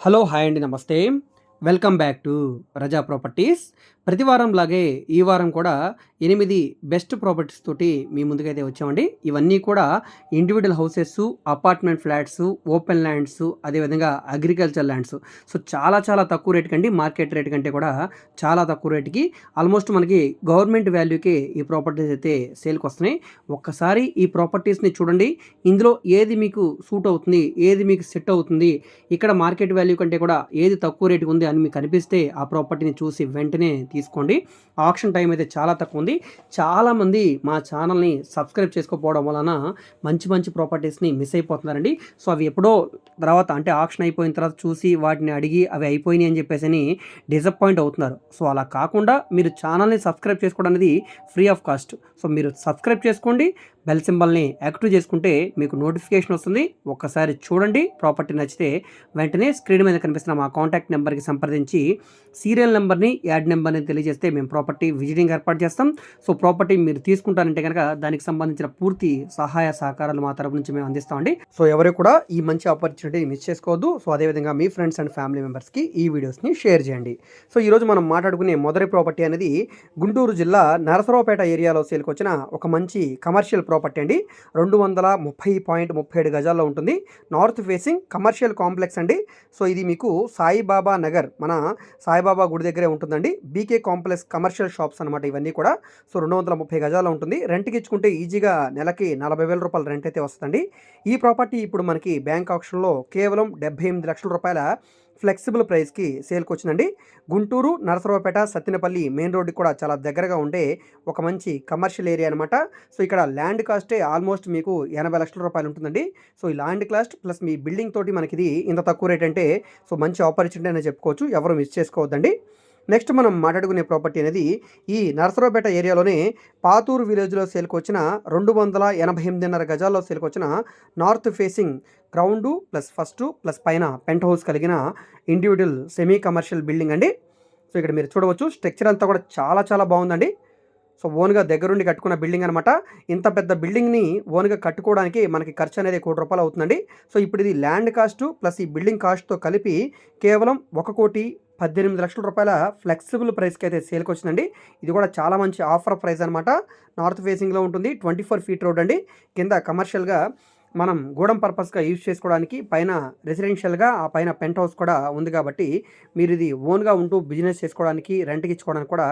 Hello hi అండి నమస్తే. Welcome back to Raza properties. ప్రతి వారం లాగే ఈ వారం కూడా ఎనిమిది బెస్ట్ ప్రాపర్టీస్ తోటి మీ ముందుకైతే వచ్చామండి. ఇవన్నీ కూడా individual houses apartment flats open lands అదేవిధంగా అగ్రికల్చర్ ల్యాండ్స్. సో చాలా చాలా తక్కువ రేట్ కండి మార్కెట్ రేట్ కంటే కూడా చాలా తక్కువ రేటుకి ఆల్మోస్ట్ మనకి గవర్నమెంట్ వాల్యూకి ఈ ప్రాపర్టీస్ అయితే సేల్కి వస్తున్నాయి. ఒక్కసారి ఈ ప్రాపర్టీస్ని చూడండి. ఇందులో ఏది మీకు సూట్ అవుతుంది ఏది మీకు సెట్ అవుతుంది ఇక్కడ మార్కెట్ వాల్యూ కంటే కూడా ఏది తక్కువ రేటుకి ఉంది అని మీకు అనిపిస్తే ఆ ప్రాపర్టీని చూసి వెంటనే తీసుకోండి. ఆప్షన్ టైం అయితే చాలా తక్కువ ఉంది. చాలామంది మా ఛానల్ని సబ్స్క్రైబ్ చేసుకోకపోవడం వలన మంచి మంచి ప్రాపర్టీస్ని మిస్ అయిపోతున్నారండి. సో అవి ఎప్పుడో తర్వాత అంటే ఆప్షన్ అయిపోయిన తర్వాత చూసి వాటిని అడిగి అవి అయిపోయినాయి అని చెప్పేసి అని డిసప్పాయింట్ అవుతున్నారు. సో అలా కాకుండా మీరు ఛానల్ని సబ్స్క్రైబ్ చేసుకోవడం అనేది ఫ్రీ ఆఫ్ కాస్ట్. సో మీరు సబ్స్క్రైబ్ చేసుకోండి. బెల్ సింబల్ని యాక్టివ్ చేసుకుంటే మీకు నోటిఫికేషన్ వస్తుంది. ఒక్కసారి చూడండి. ప్రాపర్టీ నచ్చితే వెంటనే స్క్రీన్ మీద కనిపిస్తున్న మా కాంటాక్ట్ నెంబర్కి సంప్రదించి సీరియల్ నెంబర్ని యాడ్ నెంబర్ని తెలియజేస్తే మేము ప్రాపర్టీ విజిటింగ్ ఏర్పాటు చేస్తాం. సో ప్రాపర్టీ మీరు తీసుకుంటారంటే కనుక దానికి సంబంధించిన పూర్తి సహాయ సహకారాలు మా తరపు నుంచి మేము అందిస్తామండి. సో ఎవరు కూడా ఈ మంచి ఆపర్చునిటీ మిస్ చేసుకోవద్దు. సో అదేవిధంగా మీ ఫ్రెండ్స్ అండ్ ఫ్యామిలీ మెంబర్స్కి ఈ వీడియోస్ని షేర్ చేయండి. సో ఈరోజు మనం మాట్లాడుకునే మొదటి ప్రాపర్టీ అనేది గుంటూరు జిల్లా నరసరావుపేట ఏరియాలో సేల్కి వచ్చిన ఒక మంచి కమర్షియల్ ప్రాపర్టీ అండి రెండు వందల ముప్పై పాయింట్ ముప్పై ఏడు గజాల్లో ఉంటుంది. నార్త్ ఫేసింగ్ కమర్షియల్ కాంప్లెక్స్ అండి. సో ఇది మీకు సాయిబాబా నగర్ మన సాయిబాబా గుడి దగ్గరే ఉంటుందండి. బీకే కాంప్లెక్స్ కమర్షియల్ షాప్స్ అనమాట ఇవన్నీ కూడా. సో రెండు వందల ముప్పై గజాల్లో ఉంటుంది. రెంట్కి ఇచ్చుకుంటే ఈజీగా నెలకి నలభై వేల రూపాయల రెంట్ అయితే వస్తుందండి. ఈ ప్రాపర్టీ ఇప్పుడు మనకి బ్యాంక్ ఆప్షన్లో కేవలం డెబ్బై ఎనిమిది లక్షల రూపాయల ఫ్లెక్సిబుల్ ప్రైస్కి సేల్కి వచ్చిందండి గుంటూరు నరసరావుపేట సత్తినపల్లి మెయిన్ రోడ్కి కూడా చాలా దగ్గరగా ఉండే ఒక మంచి కమర్షియల్ ఏరియా అనమాట సో ఇక్కడ ల్యాండ్ కాస్టే ఆల్మోస్ట్ మీకు ఎనభై లక్షల రూపాయలు ఉంటుందండి. సో ఈ ల్యాండ్ కాస్ట్ ప్లస్ మీ బిల్డింగ్ తోటి మనకి ఇది ఇంత తక్కువ రేట్ అంటే సో మంచి ఆపర్చునిటీ అనేది చెప్పుకోవచ్చు. ఎవరు మిస్ చేసుకోవద్దండి. నెక్స్ట్ మనం మాట్లాడుకునే ప్రాపర్టీ అనేది ఈ నరసరావుపేట ఏరియాలోనే పాతూరు విలేజ్లో సేల్కి వచ్చిన రెండు వందల ఎనభై ఎనిమిదిన్నర గజాల్లో సేల్కి వచ్చిన north facing ground plus first plus పైన పెంట్ హౌస్ కలిగిన ఇండివిజువల్ సెమీ కమర్షియల్ బిల్డింగ్ అండి. సో ఇక్కడ మీరు చూడవచ్చు స్ట్రక్చర్ అంతా కూడా చాలా చాలా బాగుందండి. సో ఓన్గా దగ్గరుండి కట్టుకున్న బిల్డింగ్ అనమాట ఇంత పెద్ద బిల్డింగ్ని ఓన్గా కట్టుకోవడానికి మనకి ఖర్చు అనేది కోటి రూపాయలు అవుతుందండి. సో ఇప్పుడు ఇది ల్యాండ్ కాస్ట్ ప్లస్ ఈ బిల్డింగ్ కాస్ట్తో కలిపి కేవలం ఒక కోటి పద్దెనిమిది లక్షల రూపాయల ఫ్లెక్సిబుల్ ప్రైస్కి అయితే సేల్కి వచ్చిందండి ఇది కూడా చాలా మంచి ఆఫర్ ప్రైస్ అనమాట నార్త్ ఫేసింగ్లో ఉంటుంది. ట్వంటీ ఫోర్ ఫీట్ రోడ్ అండి. కింద కమర్షియల్గా మనం గూడెం పర్పస్గా యూజ్ చేసుకోవడానికి పైన రెసిడెన్షియల్గా ఆ పైన పెంట్ హౌస్ కూడా ఉంది కాబట్టి మీరు ఇది ఓన్గా ఉంటూ బిజినెస్ చేసుకోవడానికి రెంట్కి ఇచ్చుకోవడానికి కూడా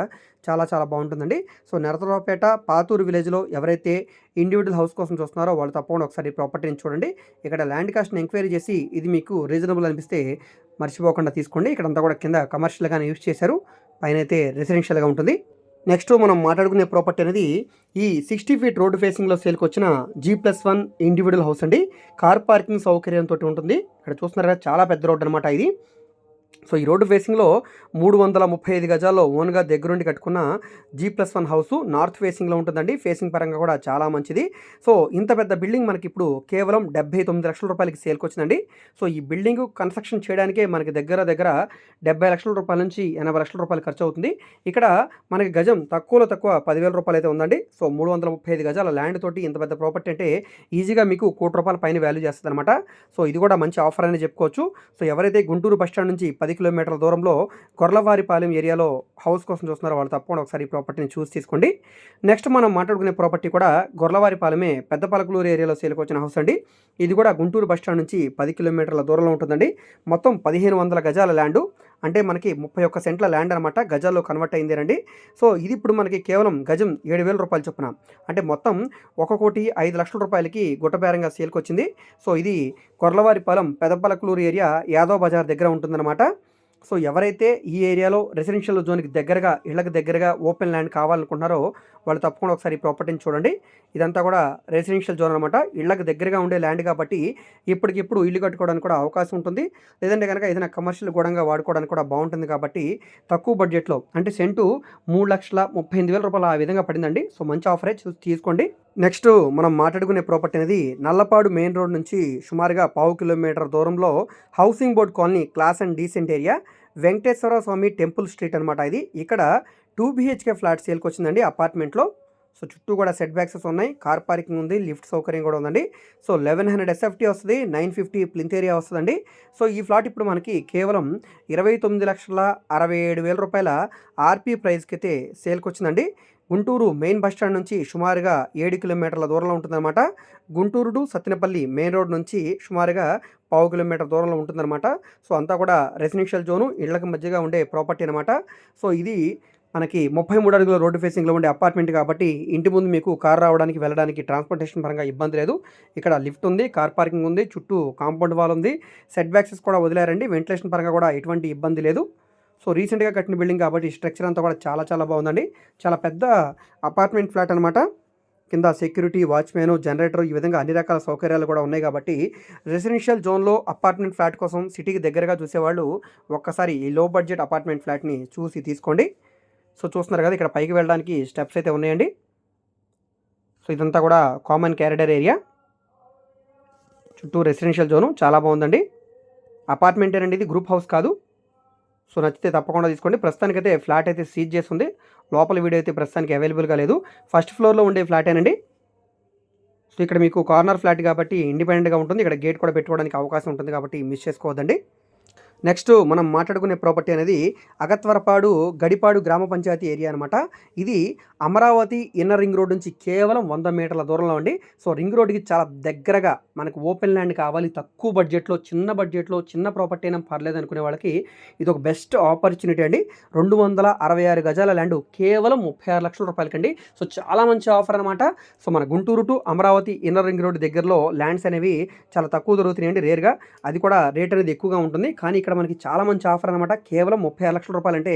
చాలా చాలా బాగుంటుందండి. సో నెరతరావుపేట పాతూరు విలేజ్లో ఎవరైతే ఇండివిజువల్ హౌస్ కోసం చూస్తున్నారో వాళ్ళు తప్పకుండా ఒకసారి ప్రాపర్టీని చూడండి. ఇక్కడ ల్యాండ్ కాస్ట్ని ఎంక్వైరీ చేసి ఇది మీకు రీజనబుల్ అనిపిస్తే మర్చిపోకుండా తీసుకోండి. ఇక్కడంతా కూడా కింద కమర్షియల్గానే యూజ్ చేశారు. పైన అయితే రెసిడెన్షియల్గా ఉంటుంది. నెక్స్ట్ మనం మాట్లాడుకునే ప్రాపర్టీ అనేది ఈ సిక్స్టీ ఫీట్ రోడ్ ఫేసింగ్లో సేల్కి వచ్చిన G plus one individual house అండి. కార్ పార్కింగ్ సౌకర్యంతో ఉంటుంది. ఇక్కడ చూస్తున్నారు కదా చాలా పెద్ద రోడ్ అనమాట ఇది. సో ఈ రోడ్డు ఫేసింగ్లో మూడు వందల ముప్పై ఐదు గజాల్లో ఓన్గా దగ్గరుండి కట్టుకున్న G plus one house north ఫేసింగ్లో ఉంటుందండి. ఫేసింగ్ పరంగా కూడా చాలా మంచిది. సో ఇంత పెద్ద బిల్డింగ్ మనకి ఇప్పుడు కేవలం డెబ్బై తొమ్మిది లక్షల రూపాయలకి సేల్కి వచ్చిందండి. సో ఈ బిల్డింగ్ కన్స్ట్రక్షన్ చేయడానికే మనకి దగ్గర దగ్గర డెబ్బై లక్షల రూపాయల నుంచి ఎనభై లక్షల రూపాయలు ఖర్చు అవుతుంది. ఇక్కడ మనకి గజం తక్కువలో తక్కువ పదివేల రూపాయలు అయితే ఉందండి. సో మూడు వందల ముప్పై ఐదు గజాల ల్యాండ్ తోటి ఇంత పెద్ద ప్రాపర్టీ అంటే ఈజీగా మీకు కోటి రూపాయల పైన వాల్యూ చేస్తుంది అనమాట సో ఇది కూడా మంచి ఆఫర్ అని చెప్పుకోవచ్చు. సో ఎవరైతే గుంటూరు బస్ స్టాండ్ నుంచి పది కిలోమీటర్ల దూరంలో కొర్లవారిపాలెం ఏరియాలో హౌస్ కోసం చూస్తున్నారో వాళ్ళు. తప్పకుండా ఒకసారి ఈ ప్రాపర్టీని చూసి తీసుకోండి. నెక్స్ట్ మనం మాట్లాడుకునే ప్రాపర్టీ కూడా గొర్లవారిపాలెమే పెద్ద పలకలూరు ఏరియాలో సేల్కి వచ్చిన హౌస్ అండి. ఇది కూడా గుంటూరు బస్ స్టాండ్ నుంచి పది కిలోమీటర్ల దూరంలో ఉంటుందండి. మొత్తం పదిహేను వందల గజాల ల్యాండు అంటే మనకి ముప్పై ఒక్క సెంట్ల ల్యాండ్ అనమాట గజాల్లో కన్వర్ట్ అయిందేనండి సో ఇది ఇప్పుడు మనకి కేవలం గజం ఏడు వేల రూపాయలు చొప్పున. అంటే మొత్తం ఒక కోటి ఐదు లక్షల రూపాయలకి గుట్టబేరంగా సేల్కి వచ్చింది. సో ఇది కొర్లవారిపాలెం పెదపలకలూరు ఏరియా యాదవ్ బజార్ దగ్గర ఉంటుందన్నమాట. సో ఎవరైతే ఈ ఏరియాలో రెసిడెన్షియల్ జోన్కి దగ్గరగా ఇళ్ళకి దగ్గరగా ఓపెన్ ల్యాండ్ కావాలనుకుంటున్నారో వాళ్ళు తప్పకుండా ఒకసారి ఈ ప్రాపర్టీని చూడండి. ఇదంతా కూడా రెసిడెన్షియల్ జోన్ అనమాట. ఇళ్ళకి దగ్గరగా ఉండే ల్యాండ్ కాబట్టి ఇప్పటికిప్పుడు ఇల్లు కట్టుకోవడానికి కూడా అవకాశం ఉంటుంది. లేదంటే కనుక ఏదైనా కమర్షియల్ గూడంగా వాడుకోవడానికి కూడా బాగుంటుంది కాబట్టి తక్కువ బడ్జెట్లో అంటే సెంటు మూడు లక్షల ముప్పై ఎనిమిది వేల రూపాయలు ఆ విధంగా పడిందండి. సో మంచి ఆఫరే తీసుకోండి. నెక్స్ట్ మనం మాట్లాడుకునే ప్రాపర్టీ అనేది నల్లపాడు మెయిన్ రోడ్ నుంచి సుమారుగా పావు కిలోమీటర్ దూరంలో housing board colony class and decent area Venkateswara Swamy temple street అనమాట ఇది. ఇక్కడ టూ బీహెచ్కే ఫ్లాట్ సేల్కి వచ్చిందండి అపార్ట్మెంట్లో. సో చుట్టూ కూడా సెట్ బ్యాక్సెస్ ఉన్నాయి. కార్ పార్కింగ్ ఉంది. లిఫ్ట్ సౌకర్యం కూడా ఉందండి. సో లెవెన్ హండ్రెడ్ ఎస్ఎఫ్టీ వస్తుంది. నైన్ ఫిఫ్టీ ప్లింత్ ఏరియా వస్తుందండి. సో ఈ ఫ్లాట్ ఇప్పుడు మనకి కేవలం ఇరవై తొమ్మిది లక్షల అరవై ఏడు వేల రూపాయల ఆర్పీ ప్రైస్కి అయితే సేల్కి వచ్చిందండి. గుంటూరు మెయిన్ బస్ స్టాండ్ నుంచి సుమారుగా ఏడు కిలోమీటర్ల దూరంలో ఉంటుందన్నమాట. Guntur to Sattenapalli main road నుంచి సుమారుగా పావు కిలోమీటర్ దూరంలో ఉంటుందన్నమాట. సో అంతా కూడా రెసిడెన్షియల్ జోను ఇళ్ళకు మధ్యగా ఉండే ప్రాపర్టీ అనమాట సో ఇది మనకి ముప్పై మూడు అడుగుల రోడ్డు ఫేసింగ్లో ఉండే అపార్ట్మెంట్ కాబట్టి ఇంటి ముందు మీకు కార్ రావడానికి వెళ్ళడానికి ట్రాన్స్పోర్టేషన్ పరంగా ఇబ్బంది లేదు. ఇక్కడ లిఫ్ట్ ఉంది కార్ పార్కింగ్ ఉంది చుట్టూ కాంపౌండ్ వాల్ ఉంది. సెట్ బ్యాక్సెస్ కూడా వదిలేరండి. వెంటిలేషన్ పరంగా కూడా ఎటువంటి ఇబ్బంది లేదు. సో రీసెంట్గా కట్టిన బిల్డింగ్ కాబట్టి స్ట్రక్చర్ అంతా కూడా చాలా చాలా బాగుందండి. చాలా పెద్ద అపార్ట్మెంట్ ఫ్లాట్ అనమాట కింద సెక్యూరిటీ వాచ్మెన్ జనరేటర్ ఈ విధంగా అన్ని రకాల సౌకర్యాలు కూడా ఉన్నాయి కాబట్టి రెసిడెన్షియల్ జోన్లో అపార్ట్మెంట్ ఫ్లాట్ కోసం సిటీకి దగ్గరగా చూసేవాళ్ళు ఒక్కసారి ఈ లో బడ్జెట్ అపార్ట్మెంట్ ఫ్లాట్ని చూసి తీసుకోండి. సో చూస్తున్నారు కదా ఇక్కడ పైకి వెళ్ళడానికి స్టెప్స్ అయితే ఉన్నాయండి. సో ఇదంతా కూడా కామన్ క్యారిడర్ ఏరియా. చుట్టూ రెసిడెన్షియల్ జోను చాలా బాగుందండి. అపార్ట్మెంట్ అండి ఇది గ్రూప్ హౌస్ కాదు. సో నచ్చితే తప్పకుండా తీసుకోండి. ప్రస్తుతానికైతే ఫ్లాట్ అయితే సీజ్ చేస్తుంది. లోపల వీడియో అయితే ప్రస్తుతానికి అవైలబుల్గా లేదు. ఫస్ట్ ఫ్లోర్లో ఉండే ఫ్లాటేనండి సో ఇక్కడ మీకు కార్నర్ ఫ్లాట్ కాబట్టి ఇండిపెండెంట్గా ఉంటుంది. ఇక్కడ గేట్ కూడా పెట్టుకోవడానికి అవకాశం ఉంటుంది కాబట్టి మిస్ చేసుకోవద్దండి. నెక్స్ట్ మనం మాట్లాడుకునే ప్రాపర్టీ అనేది అగత్వరపాడు గడిపాడు గ్రామ పంచాయతీ ఏరియా అనమాట ఇది అమరావతి ఇన్నర్ రింగ్ రోడ్ నుంచి కేవలం వంద మీటర్ల దూరంలో అండి. సో రింగ్ రోడ్కి చాలా దగ్గరగా మనకు ఓపెన్ ల్యాండ్ కావాలి తక్కువ బడ్జెట్లో చిన్న బడ్జెట్లో చిన్న ప్రాపర్టీ అయినా పర్లేదు అనుకునే వాళ్ళకి ఇది ఒక బెస్ట్ ఆపర్చునిటీ అండి. రెండు వందల అరవై ఆరు గజాల ల్యాండ్ కేవలం ముప్పై ఆరు లక్షల రూపాయలకండి. సో చాలా మంచి ఆఫర్ అనమాట సో మన Guntur to Amaravati inner ring road దగ్గరలో ల్యాండ్స్ అనేవి చాలా తక్కువ దొరుకుతున్నాయండి రేర్గా. అది కూడా రేట్ అనేది ఎక్కువగా ఉంటుంది. కానీ ఇక్కడ మనకి చాలా మంచి ఆఫర్ అనమాట కేవలం ముప్పై ఆరు లక్షల రూపాయలు. అంటే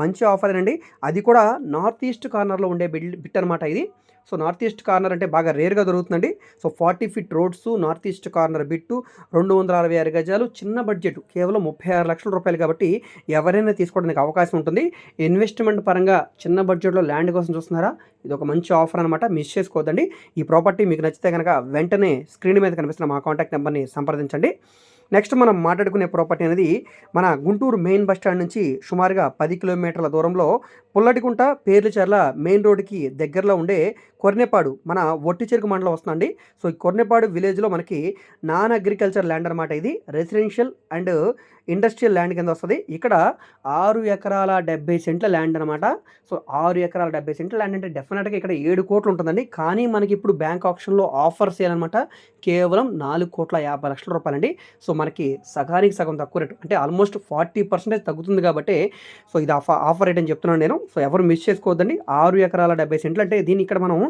మంచి ఆఫర్ అండి అది కూడా నార్త్ ఈస్ట్ కార్నర్లో ఉండే బిల్ బిట్ అనమాట ఇది. సో నార్త్ ఈస్ట్ కార్నర్ అంటే బాగా రేర్గా దొరుకుతుందండి. So forty feet roads north east corner bit రెండు వందల అరవై ఆరు గజాలు చిన్న బడ్జెట్ కేవలం ముప్పై ఆరు లక్షల రూపాయలు కాబట్టి ఎవరైనా తీసుకోవడానికి అవకాశం ఉంటుంది. ఇన్వెస్ట్మెంట్ పరంగా చిన్న బడ్జెట్లో ల్యాండ్ కోసం చూస్తున్నారా? ఇది ఒక మంచి ఆఫర్ అనమాట మిస్ చేసుకోవద్దండి. ఈ ప్రాపర్టీ మీకు నచ్చితే కనుక వెంటనే స్క్రీన్ మీద కనిపిస్తున్న మా కాంటాక్ట్ నెంబర్ని సంప్రదించండి. నెక్స్ట్ మనం మాట్లాడుకునే ప్రాపర్టీ అనేది మన గుంటూరు మెయిన్ బస్ స్టాండ్ నుంచి సుమారుగా పది కిలోమీటర్ల దూరంలో పుల్లటికుంట పేర్లచర్ల మెయిన్ రోడ్డుకి దగ్గరలో ఉండే కొర్నేపాడు మన ఒట్టి చెరుకు మండలం వస్తుందండి. సో ఈ కొర్నేపాడు విలేజ్లో మనకి నాన్ అగ్రికల్చర్ ల్యాండ్ అనమాట ఇది. రెసిడెన్షియల్ అండ్ ఇండస్ట్రియల్ ల్యాండ్ కింద వస్తుంది. ఇక్కడ ఆరు ఎకరాల డెబ్బై సెంట్ల ల్యాండ్ అనమాట సో ఆరు ఎకరాల డెబ్బై సెంట్ల ల్యాండ్ అంటే డెఫినెట్గా ఇక్కడ ఏడు కోట్లు ఉంటుందండి. కానీ మనకి ఇప్పుడు బ్యాంక్ ఆప్షన్లో ఆఫర్స్ చేయాలన్నమాట కేవలం నాలుగు కోట్ల యాభై లక్షల రూపాయలండి. సో మనకి సగానికి సగం తక్కువ రేటు అంటే ఆల్మోస్ట్ ఫార్టీ పర్సెంటేజ్ తగ్గుతుంది కాబట్టి సో ఇది ఆఫర్ ఆఫర్ రేట్ అని చెప్తున్నాను నేను. సో ఎవరు మిస్ చేసుకోవద్దండి. ఆరు ఎకరాల డెబ్బై సెంట్లు అంటే దీన్ని ఇక్కడ మనం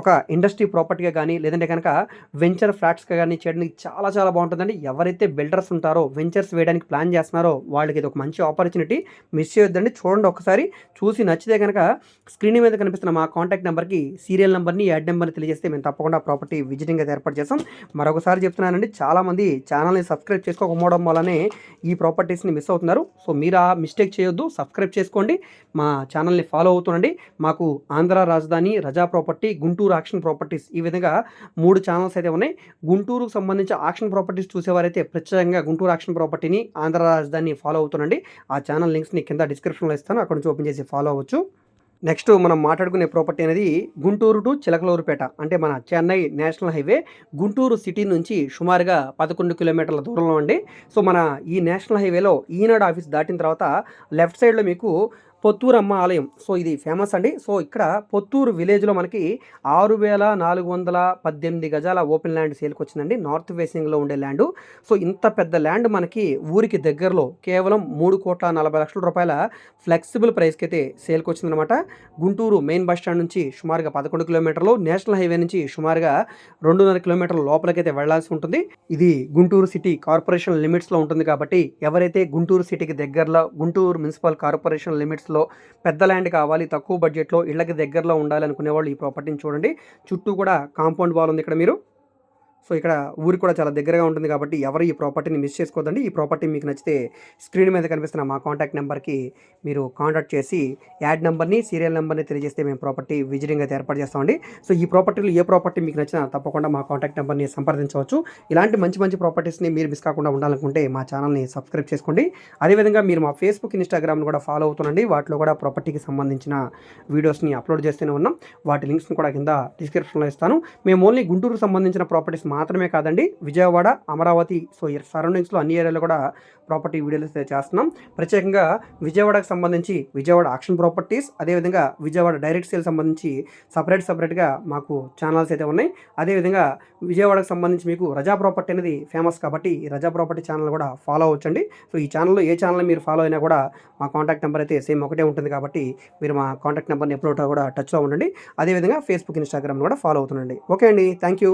ఒక ఇండస్ట్రీ ప్రాపర్టీగా కానీ లేదంటే కనుక వెంచర్ ఫ్లాట్స్గా కానీ చేయడానికి చాలా చాలా బాగుంటుందండి. ఎవరైతే బిల్డర్స్ ఉంటారో వెంచర్స్ వేయడానికి ప్లాన్ చేస్తున్నారో వాళ్ళకి ఇది ఒక మంచి ఆపర్చునిటీ మిస్ చేయొద్దండి. చూడండి ఒకసారి చూసి నచ్చితే కనుక స్క్రీన్ మీద కనిపిస్తున్న మా కాంటాక్ట్ నెంబర్కి సీరియల్ నెంబర్ని యాడ్ నెంబర్ని తెలియజేస్తే మేము తప్పకుండా ప్రాపర్టీ విజిటింగ్ అయితే ఏర్పాటు చేస్తాం. మరొకసారి చెప్తున్నానండి చాలామంది ఛానల్ని సబ్స్క్రైబ్ చేసుకోకపోవడం వల్లనే ఈ ప్రాపర్టీస్ని మిస్ అవుతున్నారు. సో మీరు ఆ మిస్టేక్ చేయొద్దు సబ్స్క్రైబ్ చేసుకోండి. మా ఛానల్ని ఫాలో అవుతుండండి. మాకు ఆంధ్ర రాజధాని Raza property Guntur Guntur auction properties. ఈ విధంగా మూడు ఛానల్స్ అయితే ఉన్నాయి. గుంటూరుకు సంబంధించి ఆక్షన్ ప్రాపర్టీస్ చూసేవారైతే ప్రత్యేకంగా గుంటూరు ఆక్షన్ ప్రాపర్టీని ఆంధ్ర రాజధాని ఫాలో అవుతుండండి. ఆ ఛానల్ లింక్స్ని కింద డిస్క్రిప్షన్లో ఇస్తాను. అక్కడ నుంచి ఓపెన్ చేసి ఫాలో అవ్వచ్చు. నెక్స్ట్ మనం మాట్లాడుకునే ప్రాపర్టీ అనేది గుంటూరు టు చిలకలూరుపేట అంటే మన Chennai national highway. Guntur city నుంచి సుమారుగా పదకొండు కిలోమీటర్ల దూరంలో అండి. సో మన ఈ నేషనల్ హైవేలో ఈనాడు ఆఫీస్ దాటిన తర్వాత లెఫ్ట్ సైడ్లో మీకు పొత్తూరు అమ్మ ఆలయం. సో ఇది ఫేమస్ అండి. సో ఇక్కడ పొత్తూరు విలేజ్లో మనకి ఆరు వేల నాలుగు వందల పద్దెనిమిది గజాల ఓపెన్ ల్యాండ్ సేల్కి వచ్చిందండి. నార్త్ ఫేసింగ్లో ఉండే ల్యాండ్ సో ఇంత పెద్ద ల్యాండ్ మనకి ఊరికి దగ్గరలో కేవలం మూడు కోట్ల నలభై లక్షల రూపాయల ఫ్లెక్సిబుల్ ప్రైస్కి అయితే సేల్కి వచ్చిందనమాట గుంటూరు మెయిన్ బస్ స్టాండ్ నుంచి సుమారుగా పదకొండు కిలోమీటర్లు నేషనల్ హైవే నుంచి సుమారుగా రెండున్నర కిలోమీటర్ల లోపలికైతే వెళ్ళాల్సి ఉంటుంది. ఇది గుంటూరు సిటీ కార్పొరేషన్ లిమిట్స్లో ఉంటుంది కాబట్టి ఎవరైతే గుంటూరు సిటీకి దగ్గరలో గుంటూరు మున్సిపల్ కార్పొరేషన్ లిమిట్స్లో పెద్ద ల్యాండ్ కావాలి తక్కువ బడ్జెట్లో ఇళ్ళకి దగ్గరలో ఉండాలి అనుకునే వాళ్ళు ఈ ప్రాపర్టీని చూడండి. చుట్టూ కూడా కాంపౌండ్ వాల్ ఉంది ఇక్కడ మీరు. సో ఇక్కడ ఊరికి కూడా చాలా దగ్గరగా ఉంటుంది కాబట్టి ఎవరు ఈ ప్రాపర్టీని మిస్ చేసుకోదండి ఈ ప్రాపర్టీ మీకు నచ్చితే స్క్రీన్ మీద కనిపిస్తున్న మా కాంటాక్ట్ నెంబర్కి మీరు కాంటాక్ట్ చేసి యాడ్ నెంబర్ని సీరియల్ నెంబర్ని తెలియజేస్తే మేము ప్రాపర్టీ విజిటింగ్ అయితే ఏర్పాటు చేస్తామండి. సో ఈ ప్రాపర్టీలో ఏ ప్రాపర్టీ మీకు నచ్చినా తప్పకుండా మా కాంటాక్ట్ నెంబర్ని సంప్రదించవచ్చు. ఇలాంటి మంచి మంచి ప్రాపర్టీస్ని మీరు మిస్ కాకుండా ఉండాలనుకుంటే మా ఛానల్ని సబ్స్క్రైబ్ చేసుకోండి. అదేవిధంగా మీరు మా ఫేస్బుక్ ఇన్స్టాగ్రామ్ని కూడా ఫాలో అవుతుండండి వాటిలో కూడా ప్రాపర్టీకి సంబంధించిన వీడియోస్ని అప్లోడ్ చేస్తూనే ఉన్నాం. వాటి లింక్స్ని కూడా కింద డిస్క్రిప్షన్లో ఇస్తాను. మేము ఓన్లీ గుంటూరు సంబంధించిన ప్రాపర్టీస్ మాత్రమే కాదండి. విజయవాడ అమరావతి సో ఈ సరౌండింగ్స్లో అన్ని ఏరియాలో కూడా ప్రాపర్టీ వీడియోలు అయితే చేస్తున్నాం. ప్రత్యేకంగా విజయవాడకు సంబంధించి విజయవాడ ఆక్షన్ ప్రాపర్టీస్ అదేవిధంగా విజయవాడ డైరెక్ట్ సేల్ సంబంధించి సపరేట్ సపరేట్గా మాకు ఛానల్స్ అయితే ఉన్నాయి. అదేవిధంగా విజయవాడకు సంబంధించి మీకు రజా ప్రాపర్టీ అనేది ఫేమస్ కాబట్టి ఈ రజా ప్రాపర్టీ ఛానల్ కూడా ఫాలో అవ్వచ్చండి. సో ఈ ఛానల్లో ఏ ఛానల్ మీరు ఫాలో అయినా కూడా మా కాంటాక్ట్ నెంబర్ అయితే సేమ్ ఒకటే ఉంటుంది కాబట్టి మీరు మా కాంటాక్ట్ నెంబర్ని ఎప్పుడో కూడా టచ్లో ఉండండి. అదేవిధంగా ఫేస్బుక్ ఇన్స్టాగ్రామ్ కూడా ఫాలో అవుతుండండి. ఓకే అండి. Thank you